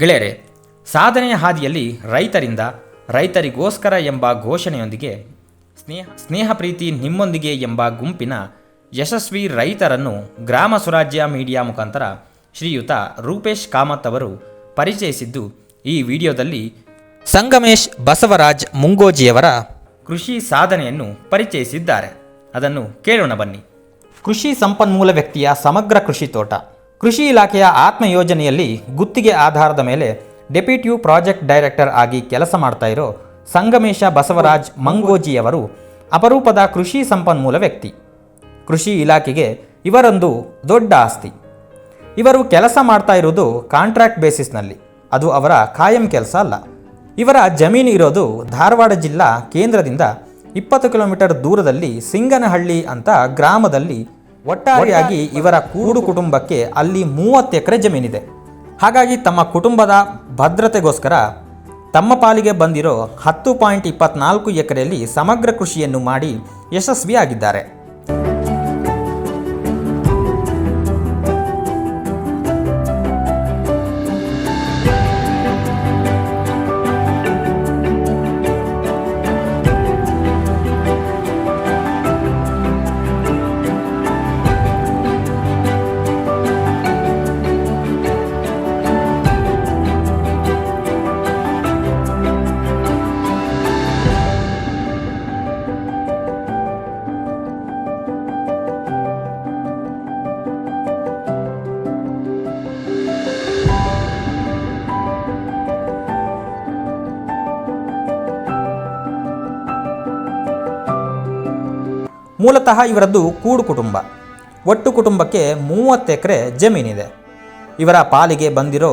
ಗೆಳೆಯರೆ, ಸಾಧನೆಯ ಹಾದಿಯಲ್ಲಿ ರೈತರಿಂದ ರೈತರಿಗೋಸ್ಕರ ಎಂಬ ಘೋಷಣೆಯೊಂದಿಗೆ ಸ್ನೇಹ ಸ್ನೇಹ ಪ್ರೀತಿ ನಿಮ್ಮೊಂದಿಗೆ ಎಂಬ ಗುಂಪಿನ ಯಶಸ್ವಿ ರೈತರನ್ನು ಗ್ರಾಮ ಸ್ವರಾಜ್ಯ ಮೀಡಿಯಾ ಮುಖಾಂತರ ಶ್ರೀಯುತ ರೂಪೇಶ್ ಕಾಮತ್ ಅವರು ಪರಿಚಯಿಸಿದ್ದು, ಈ ವಿಡಿಯೋದಲ್ಲಿ ಸಂಗಮೇಶ್ ಬಸವರಾಜ್ ಮುಂಗೋಜಿಯವರ ಕೃಷಿ ಸಾಧನೆಯನ್ನು ಪರಿಚಯಿಸಿದ್ದಾರೆ. ಅದನ್ನು ಕೇಳೋಣ ಬನ್ನಿ. ಕೃಷಿ ಸಂಪನ್ಮೂಲ ವ್ಯಕ್ತಿಯ ಸಮಗ್ರ ಕೃಷಿ ತೋಟ. ಕೃಷಿ ಇಲಾಖೆಯ ಆತ್ಮ ಯೋಜನೆಯಲ್ಲಿ ಗುತ್ತಿಗೆ ಆಧಾರದ ಮೇಲೆ ಡೆಪ್ಯೂಟಿವ್ ಪ್ರಾಜೆಕ್ಟ್ ಡೈರೆಕ್ಟರ್ ಆಗಿ ಕೆಲಸ ಮಾಡ್ತಾ ಇರೋ ಸಂಗಮೇಶ ಬಸವರಾಜ್ ಮಂಗೋಜಿಯವರು ಅಪರೂಪದ ಕೃಷಿ ಸಂಪನ್ಮೂಲ ವ್ಯಕ್ತಿ. ಕೃಷಿ ಇಲಾಖೆಗೆ ಇವರೊಂದು ದೊಡ್ಡ ಆಸ್ತಿ. ಇವರು ಕೆಲಸ ಮಾಡ್ತಾ ಇರೋದು ಕಾಂಟ್ರಾಕ್ಟ್ ಬೇಸಿಸ್ನಲ್ಲಿ. ಅದು ಅವರ ಕಾಯಂ ಕೆಲಸ ಅಲ್ಲ. ಇವರ ಜಮೀನು ಇರೋದು ಧಾರವಾಡ ಜಿಲ್ಲಾ ಕೇಂದ್ರದಿಂದ ಇಪ್ಪತ್ತು ಕಿಲೋಮೀಟರ್ ದೂರದಲ್ಲಿ ಸಿಂಗನಹಳ್ಳಿ ಅಂತ ಗ್ರಾಮದಲ್ಲಿ ಒಟ್ಟಾರೆಯಾಗಿ ಇವರ ಕೂಡು ಕುಟುಂಬಕ್ಕೆ ಅಲ್ಲಿ ಮೂವತ್ತು ಎಕರೆ ಜಮೀನಿದೆ. ಹಾಗಾಗಿ ತಮ್ಮ ಕುಟುಂಬದ ಭದ್ರತೆಗೋಸ್ಕರ ತಮ್ಮ ಪಾಲಿಗೆ ಬಂದಿರೋ ಹತ್ತು ಪಾಯಿಂಟ್ ಇಪ್ಪತ್ನಾಲ್ಕು ಎಕರೆಯಲ್ಲಿ ಸಮಗ್ರ ಕೃಷಿಯನ್ನು ಮಾಡಿ ಯಶಸ್ವಿಯಾಗಿದ್ದಾರೆ. ಮೂಲತಃ ಇವರದ್ದು ಕೂಡು ಕುಟುಂಬ. ಒಟ್ಟು ಕುಟುಂಬಕ್ಕೆ ಮೂವತ್ತು ಎಕರೆ ಜಮೀನಿದೆ. ಇವರ ಪಾಲಿಗೆ ಬಂದಿರೋ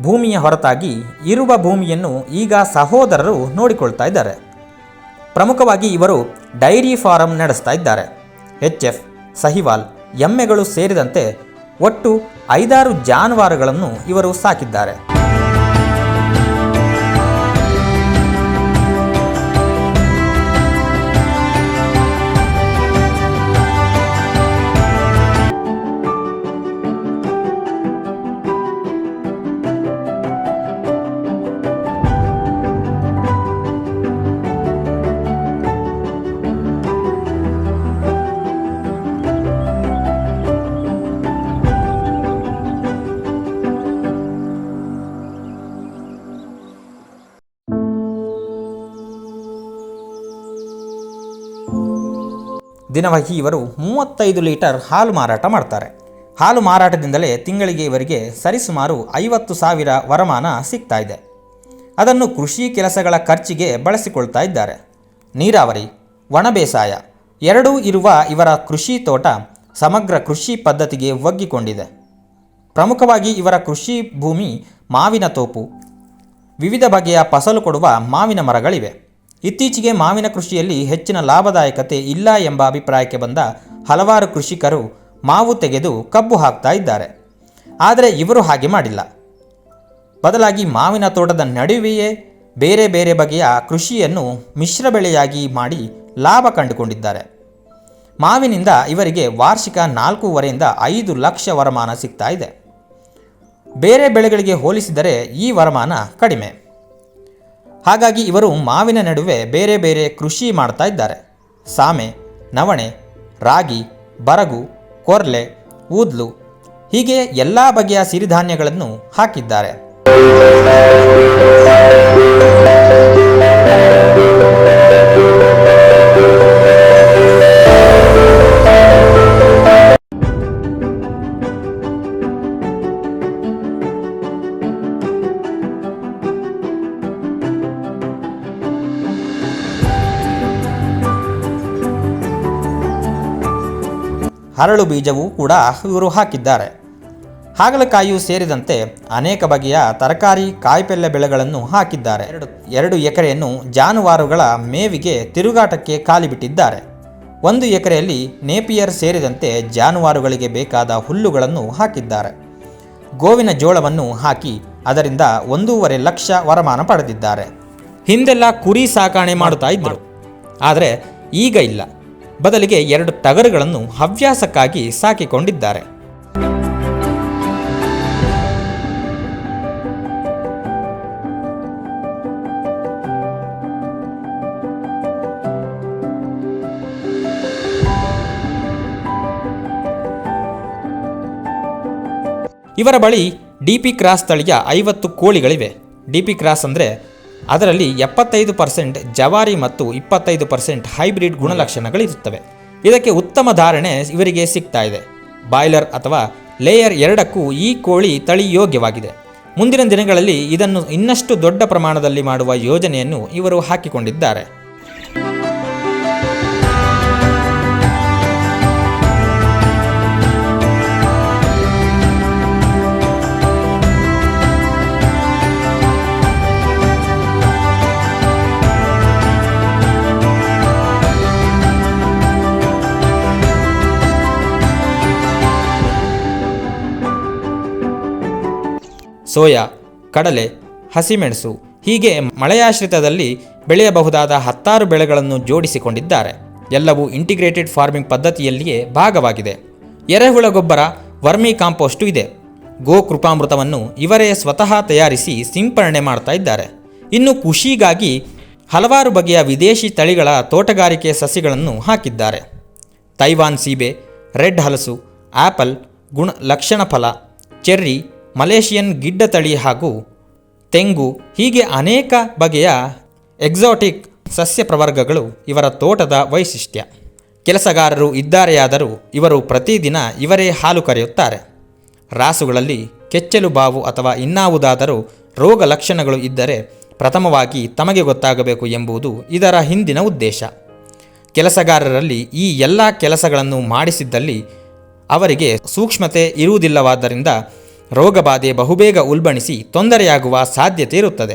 ಭೂಮಿಯ ಹೊರತಾಗಿ ಇರುವ ಭೂಮಿಯನ್ನು ಈಗ ಸಹೋದರರು ನೋಡಿಕೊಳ್ತಾ ಇದ್ದಾರೆ. ಪ್ರಮುಖವಾಗಿ ಇವರು ಡೈರಿ ಫಾರಂ ನಡೆಸ್ತಾ ಇದ್ದಾರೆ. ಎಚ್ ಎಫ್, ಸಹಿವಾಲ್, ಎಮ್ಮೆಗಳು ಸೇರಿದಂತೆ ಒಟ್ಟು ಐದಾರು ಜಾನುವಾರುಗಳನ್ನು ಇವರು ಸಾಕಿದ್ದಾರೆ. ದಿನವಹಿ ಇವರು ಮೂವತ್ತೈದು ಲೀಟರ್ ಹಾಲು ಮಾರಾಟ ಮಾಡ್ತಾರೆ. ಹಾಲು ಮಾರಾಟದಿಂದಲೇ ತಿಂಗಳಿಗೆ ಇವರಿಗೆ ಸರಿಸುಮಾರು ಐವತ್ತು ಸಾವಿರ ವರಮಾನ ಸಿಗ್ತಾ ಇದೆ. ಅದನ್ನು ಕೃಷಿ ಕೆಲಸಗಳ ಖರ್ಚಿಗೆ ಬಳಸಿಕೊಳ್ತಾ ಇದ್ದಾರೆ. ನೀರಾವರಿ, ಒಣ ಬೇಸಾಯ ಎರಡೂ ಇರುವ ಇವರ ಕೃಷಿ ತೋಟ ಸಮಗ್ರ ಕೃಷಿ ಪದ್ಧತಿಗೆ ಒಗ್ಗಿಕೊಂಡಿದೆ. ಪ್ರಮುಖವಾಗಿ ಇವರ ಕೃಷಿ ಭೂಮಿ ಮಾವಿನ ತೋಪು. ವಿವಿಧ ಬಗೆಯ ಫಸಲು ಕೊಡುವ ಮಾವಿನ ಮರಗಳಿವೆ. ಇತ್ತೀಚೆಗೆ ಮಾವಿನ ಕೃಷಿಯಲ್ಲಿ ಹೆಚ್ಚಿನ ಲಾಭದಾಯಕತೆ ಇಲ್ಲ ಎಂಬ ಅಭಿಪ್ರಾಯಕ್ಕೆ ಬಂದ ಹಲವಾರು ಕೃಷಿಕರು ಮಾವು ತೆಗೆದು ಕಬ್ಬು ಹಾಕ್ತಾ ಇದ್ದಾರೆ. ಆದರೆ ಇವರು ಹಾಗೆ ಮಾಡಿಲ್ಲ. ಬದಲಾಗಿ ಮಾವಿನ ತೋಟದ ನಡುವೆಯೇ ಬೇರೆ ಬೇರೆ ಬಗೆಯ ಕೃಷಿಯನ್ನು ಮಿಶ್ರ ಬೆಳೆಯಾಗಿ ಮಾಡಿ ಲಾಭ ಕಂಡುಕೊಂಡಿದ್ದಾರೆ. ಮಾವಿನಿಂದ ಇವರಿಗೆ ವಾರ್ಷಿಕ ನಾಲ್ಕೂವರೆಯಿಂದ ಐದು ಲಕ್ಷ ವರಮಾನ ಸಿಗ್ತಾ ಇದೆ. ಬೇರೆ ಬೆಳೆಗಳಿಗೆ ಹೋಲಿಸಿದರೆ ಈ ವರಮಾನ ಕಡಿಮೆ. ಹಾಗಾಗಿ ಇವರು ಮಾವಿನ ನಡುವೆ ಬೇರೆ ಬೇರೆ ಕೃಷಿ ಮಾಡ್ತಾ ಇದ್ದಾರೆ. ಸಾಮೆ, ನವಣೆ, ರಾಗಿ, ಬರಗು, ಕೊರ್ಲೆ, ಊದ್ಲು ಹೀಗೆ ಎಲ್ಲ ಬಗೆಯ ಸಿರಿಧಾನ್ಯಗಳನ್ನು ಹಾಕಿದ್ದಾರೆ. ಹರಳು ಬೀಜವೂ ಕೂಡ ಇವರು ಹಾಕಿದ್ದಾರೆ. ಹಾಗಲಕಾಯಿಯು ಸೇರಿದಂತೆ ಅನೇಕ ಬಗೆಯ ತರಕಾರಿ, ಕಾಯಿಪಲ್ಯ ಬೆಳೆಗಳನ್ನು ಹಾಕಿದ್ದಾರೆ. ಎರಡು ಎರಡು ಎಕರೆಯನ್ನು ಜಾನುವಾರುಗಳ ಮೇವಿಗೆ ತಿರುಗಾಟಕ್ಕೆ ಕಾಲಿಬಿಟ್ಟಿದ್ದಾರೆ. ಒಂದು ಎಕರೆಯಲ್ಲಿ ನೇಪಿಯರ್ ಸೇರಿದಂತೆ ಜಾನುವಾರುಗಳಿಗೆ ಬೇಕಾದ ಹುಲ್ಲುಗಳನ್ನು ಹಾಕಿದ್ದಾರೆ. ಗೋವಿನ ಜೋಳವನ್ನು ಹಾಕಿ ಅದರಿಂದ ಒಂದೂವರೆ ಲಕ್ಷ ವರಮಾನ ಪಡೆದಿದ್ದಾರೆ. ಹಿಂದೆಲ್ಲ ಕುರಿ ಸಾಕಾಣೆ ಮಾಡುತ್ತಾ ಇದ್ದರು. ಆದರೆ ಈಗ ಇಲ್ಲ. ಬದಲಿಗೆ ಎರಡು ತಗರುಗಳನ್ನು ಹವ್ಯಾಸಕ್ಕಾಗಿ ಸಾಕಿಕೊಂಡಿದ್ದಾರೆ. ಇವರ ಬಳಿ ಡಿಪಿ ಕ್ರಾಸ್ ತಳಿಯ ಐವತ್ತು ಕೋಳಿಗಳಿವೆ. ಡಿಪಿ ಕ್ರಾಸ್ ಅಂದರೆ ಅದರಲ್ಲಿ ಎಪ್ಪತ್ತೈದು ಪರ್ಸೆಂಟ್ ಜವಾರಿ ಮತ್ತು ಇಪ್ಪತ್ತೈದು ಪರ್ಸೆಂಟ್ ಹೈಬ್ರಿಡ್ ಗುಣಲಕ್ಷಣಗಳಿರುತ್ತವೆ. ಇದಕ್ಕೆ ಉತ್ತಮ ಧಾರಣೆ ಇವರಿಗೆ ಸಿಗ್ತಾ ಇದೆ. ಬಾಯ್ಲರ್ ಅಥವಾ ಲೇಯರ್ ಎರಡಕ್ಕೂ ಈ ಕೋಳಿ ತಳಿ ಯೋಗ್ಯವಾಗಿದೆ. ಮುಂದಿನ ದಿನಗಳಲ್ಲಿ ಇದನ್ನು ಇನ್ನಷ್ಟು ದೊಡ್ಡ ಪ್ರಮಾಣದಲ್ಲಿ ಮಾಡುವ ಯೋಜನೆಯನ್ನು ಇವರು ಹಾಕಿಕೊಂಡಿದ್ದಾರೆ. ಸೋಯಾ, ಕಡಲೆ, ಹಸಿಮೆಣಸು ಹೀಗೆ ಮಳೆಯಾಶ್ರಿತದಲ್ಲಿ ಬೆಳೆಯಬಹುದಾದ ಹತ್ತಾರು ಬೆಳೆಗಳನ್ನು ಜೋಡಿಸಿಕೊಂಡಿದ್ದಾರೆ. ಎಲ್ಲವೂ ಇಂಟಿಗ್ರೇಟೆಡ್ ಫಾರ್ಮಿಂಗ್ ಪದ್ಧತಿಯಲ್ಲಿಯೇ ಭಾಗವಾಗಿದೆ. ಎರೆಹುಳ ಗೊಬ್ಬರ, ವರ್ಮಿ ಕಾಂಪೋಸ್ಟು ಇದೆ. ಗೋ ಕೃಪಾಮೃತವನ್ನು ಇವರೇ ಸ್ವತಃ ತಯಾರಿಸಿ ಸಿಂಪರಣೆ ಮಾಡ್ತಾ ಇದ್ದಾರೆ. ಇನ್ನು ಕೃಷಿಗಾಗಿ ಹಲವಾರು ಬಗೆಯ ವಿದೇಶಿ ತಳಿಗಳ ತೋಟಗಾರಿಕೆ ಸಸಿಗಳನ್ನು ಹಾಕಿದ್ದಾರೆ. ತೈವಾನ್ ಸೀಬೆ, ರೆಡ್ ಹಲಸು ಆ್ಯಪಲ್ ಗುಣ ಲಕ್ಷಣ ಫಲ ಚೆರ್ರಿ ಮಲೇಷಿಯನ್ ಗಿಡ್ಡ ತಳಿ ಹಾಗೂ ತೆಂಗು ಹೀಗೆ ಅನೇಕ ಬಗೆಯ ಎಕ್ಸಾಟಿಕ್ ಸಸ್ಯ ಪ್ರವರ್ಗಗಳು ಇವರ ತೋಟದ ವೈಶಿಷ್ಟ್ಯ. ಕೆಲಸಗಾರರು ಇದ್ದಾರೆಯಾದರೂ ಇವರು ಪ್ರತಿದಿನ ಇವರೇ ಹಾಲು ಕರೆಯುತ್ತಾರೆ. ರಾಸುಗಳಲ್ಲಿ ಕೆಚ್ಚಲು ಬಾವು ಅಥವಾ ಇನ್ನಾವುದಾದರೂ ರೋಗ ಲಕ್ಷಣಗಳು ಇದ್ದರೆ ಪ್ರಥಮವಾಗಿ ತಮಗೆ ಗೊತ್ತಾಗಬೇಕು ಎಂಬುದು ಇದರ ಹಿಂದಿನ ಉದ್ದೇಶ. ಕೆಲಸಗಾರರಲ್ಲಿ ಈ ಎಲ್ಲ ಕೆಲಸಗಳನ್ನು ಮಾಡಿಸಿದ್ದಲ್ಲಿ ಅವರಿಗೆ ಸೂಕ್ಷ್ಮತೆ ಇರುವುದಿಲ್ಲವಾದ್ದರಿಂದ ರೋಗಬಾಧೆ ಬಹುಬೇಗ ಉಲ್ಬಣಿಸಿ ತೊಂದರೆಯಾಗುವ ಸಾಧ್ಯತೆ ಇರುತ್ತದೆ.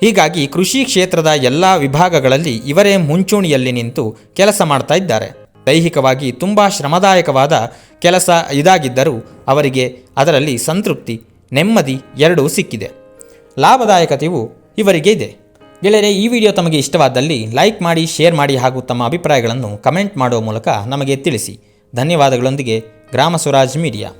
ಹೀಗಾಗಿ ಕೃಷಿ ಕ್ಷೇತ್ರದ ಎಲ್ಲ ವಿಭಾಗಗಳಲ್ಲಿ ಇವರೇ ಮುಂಚೂಣಿಯಲ್ಲಿ ನಿಂತು ಕೆಲಸ ಮಾಡ್ತಾ ಇದ್ದಾರೆ. ದೈಹಿಕವಾಗಿ ತುಂಬ ಶ್ರಮದಾಯಕವಾದ ಕೆಲಸ ಇದಾಗಿದ್ದರೂ ಅವರಿಗೆ ಅದರಲ್ಲಿ ಸಂತೃಪ್ತಿ, ನೆಮ್ಮದಿ ಎರಡೂ ಸಿಕ್ಕಿದೆ. ಲಾಭದಾಯಕತೆಯು ಇವರಿಗೆ ಇದೆ. ಗೆಳೆಯರೆ, ಈ ವಿಡಿಯೋ ತಮಗೆ ಇಷ್ಟವಾದಲ್ಲಿ ಲೈಕ್ ಮಾಡಿ, ಶೇರ್ ಮಾಡಿ ಹಾಗೂ ತಮ್ಮ ಅಭಿಪ್ರಾಯಗಳನ್ನು ಕಮೆಂಟ್ ಮಾಡುವ ಮೂಲಕ ನಮಗೆ ತಿಳಿಸಿ. ಧನ್ಯವಾದಗಳೊಂದಿಗೆ, ಗ್ರಾಮ ಸ್ವರಾಜ್ ಮೀಡಿಯಾ.